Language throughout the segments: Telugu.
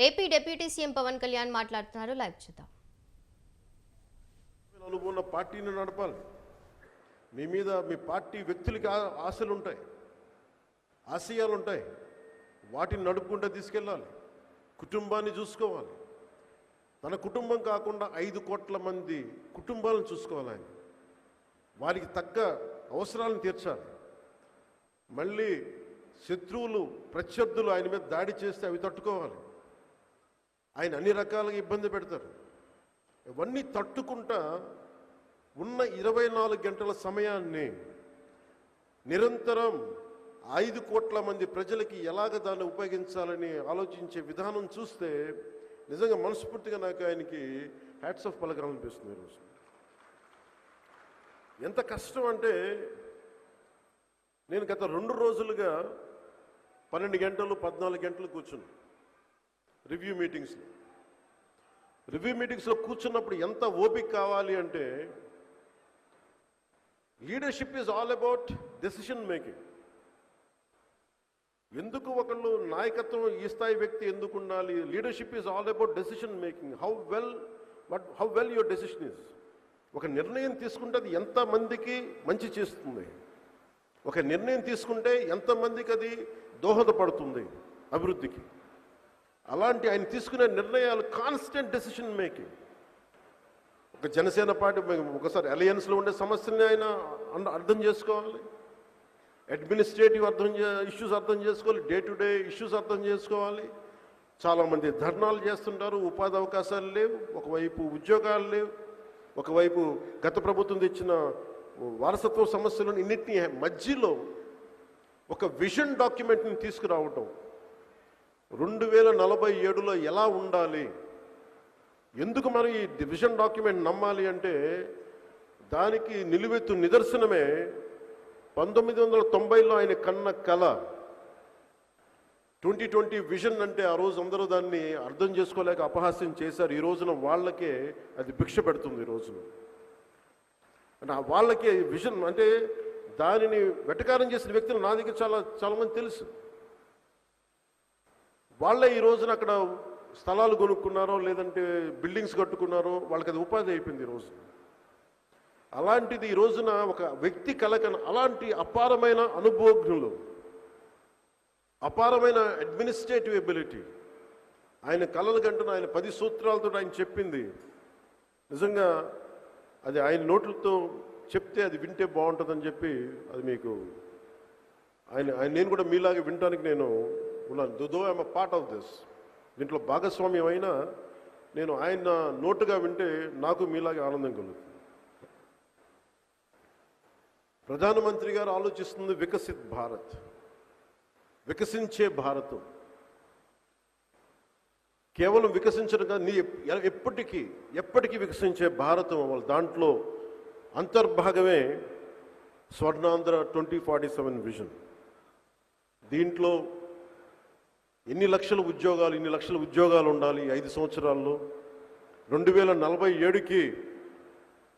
AP deputy CM Pawan Kalyan మాట్లాడుతున్నారు. లైవ్ చూద్దాం. ఉన్న పార్టీని నడపాలి. మీ మీద మీ పార్టీ వ్యక్తులకి ఆశలు ఉంటాయి. ఆశయాలు ఉంటాయి. వాటిని నడుపుకుంటూ తీసుకెళ్ళాలి. కుటుంబాన్ని చూసుకోవాలి. తన కుటుంబం కాకుండా ఐదు కోట్ల మంది కుటుంబాలను చూసుకోవాలి ఆయన. వారికి తగ్గ అవసరాలను తీర్చాలి. మళ్ళీ శత్రువులు ప్రత్యర్థులు ఆయన మీద దాడి చేస్తే అవి తట్టుకోవాలి. ఆయన అన్ని రకాలుగా ఇబ్బంది పెడతారు. ఇవన్నీ తట్టుకుంటా ఉన్న ఇరవై నాలుగు గంటల సమయాన్ని నిరంతరం ఐదు కోట్ల మంది ప్రజలకి ఎలాగ దాన్ని ఉపయోగించాలని ఆలోచించే విధానం చూస్తే నిజంగా మనస్ఫూర్తిగా నాకు ఆయనకి హ్యాట్స్ ఆఫ్ పలకాలనిపిస్తుంది ఈరోజు. ఎంత కష్టం అంటే నేను గత రెండు రోజులుగా పన్నెండు గంటలు పద్నాలుగు గంటలు కూర్చున్నాను రివ్యూ మీటింగ్స్లో రివ్యూ మీటింగ్స్లో కూర్చున్నప్పుడు ఎంత ఓపిక కావాలి అంటే leadership is all about decision making ఎందుకు ఒకళ్ళు నాయకత్వం ఈ స్థాయి వ్యక్తి ఎందుకు ఉండాలి? Leadership is all about decision making how well but how well your decision is ఒక నిర్ణయం తీసుకుంటే అది ఎంతమందికి మంచి చేస్తుంది? ఒక నిర్ణయం తీసుకుంటే ఎంతమందికి అది దోహదపడుతుంది అభివృద్ధికి? అలాంటి ఆయన తీసుకునే నిర్ణయాలు కాన్స్టెంట్ డెసిషన్ మేకింగ్ ఒక జనసేన పార్టీ మేము ఒకసారి అలయన్స్లో ఉండే సమస్యల్ని ఆయన అర్థం చేసుకోవాలి. అడ్మినిస్ట్రేటివ్ అర్థం ఇష్యూస్ అర్థం చేసుకోవాలి. డే టు డే ఇష్యూస్ అర్థం చేసుకోవాలి. చాలామంది ధర్నాలు చేస్తుంటారు. ఉపాధి అవకాశాలు లేవు. ఒకవైపు ఉద్యోగాలు లేవు. ఒకవైపు గత ప్రభుత్వం తెచ్చిన వారసత్వ సమస్యలను ఇన్నిటిని మధ్యలో ఒక విజన్ డాక్యుమెంట్ని తీసుకురావటం. రెండు వేల నలభై ఏడులో ఎలా ఉండాలి? ఎందుకు మనం ఈ విజన్ డాక్యుమెంట్ నమ్మాలి అంటే దానికి నిలువెత్తు నిదర్శనమే పంతొమ్మిది వందల తొంభైలో ఆయన కన్న కళ. ట్వంటీ ట్వంటీ విజన్ అంటే ఆ రోజు అందరూ దాన్ని అర్థం చేసుకోలేక అపహాస్యం చేశారు. ఈ రోజున వాళ్ళకే అది భిక్ష పెడుతుంది ఈ రోజున. అంటే వాళ్ళకే విజన్ అంటే దానిని వెటకారం చేసిన వ్యక్తులు నా దగ్గర చాలా చాలామంది తెలుసు. వాళ్ళే ఈ రోజున అక్కడ స్థలాలు కొనుక్కున్నారో లేదంటే బిల్డింగ్స్ కట్టుకున్నారో వాళ్ళకి అది ఉపాధి అయిపోయింది ఈరోజు రోజు అలాంటిది ఈ రోజున ఒక వ్యక్తి కలకన అలాంటి అపారమైన అనుభవజ్ఞులు అపారమైన అడ్మినిస్ట్రేటివ్ ఎబిలిటీ ఆయన కళలు కంటున్న ఆయన పది సూత్రాలతో ఆయన చెప్పింది. నిజంగా అది ఆయన నోట్లతో చెప్తే అది వింటే బాగుంటుందని చెప్పి అది మీకు ఆయన ఆయన నేను కూడా మీలాగే వినడానికి నేను ఉన్నాను though I'm part of this దీంట్లో భాగస్వామ్యం అయినా నేను ఆయన నోటుగా వింటే నాకు మీలాగే ఆనందం కలుగుతుంది. ప్రధానమంత్రి గారు ఆలోచిస్తుంది వికసిత్ భారత్. వికసించే భారతం. కేవలం వికసించడం కాదు నీ ఎప్పటికీ ఎప్పటికీ వికసించే భారతం వాళ్ళ దాంట్లో అంతర్భాగమే Swarnandhra twenty forty seven vision. దీంట్లో ఎన్ని లక్షల ఉద్యోగాలు ఇన్ని లక్షల ఉద్యోగాలు ఉండాలి ఐదు సంవత్సరాల్లో? రెండు వేల నలభై ఏడుకి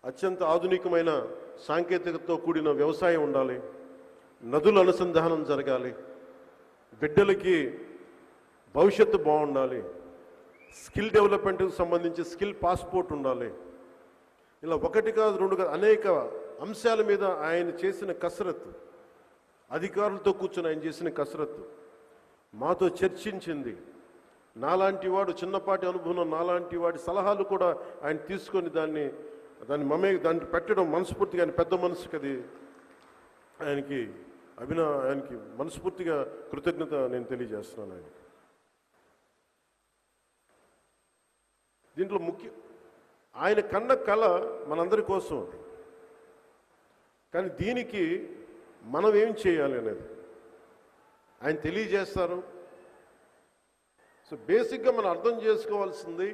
అత్యంత ఆధునికమైన సాంకేతికతతో కూడిన వ్యవసాయం ఉండాలి. నదుల అనుసంధానం జరగాలి. బిడ్డలకి భవిష్యత్తు బాగుండాలి. స్కిల్ డెవలప్మెంట్కి సంబంధించి స్కిల్ పాస్పోర్ట్ ఉండాలి. ఇలా ఒకటి కాదు రెండు కాదు అనేక అంశాల మీద ఆయన చేసిన కసరత్తు. అధికారులతో కూర్చొని ఆయన చేసిన కసరత్తు. మాతో చర్చించింది. నాలాంటి వాడు చిన్నపాటి అనుభవం నాలాంటి వాడి సలహాలు కూడా ఆయన తీసుకొని దాన్ని దాన్ని మమే దాన్ని పెట్టడం మనస్ఫూర్తిగా ఆయన పెద్ద మనసుకి అది ఆయనకి అభిన ఆయనకి మనస్ఫూర్తిగా కృతజ్ఞత నేను తెలియజేస్తున్నాను ఆయనకి. దీంట్లో ముఖ్య ఆయన కన్న కళ మనందరి కోసం. కానీ దీనికి మనం ఏం చేయాలి అనేది? ఆయన తెలియజేస్తారు. సో బేసిక్గా మనం అర్థం చేసుకోవాల్సింది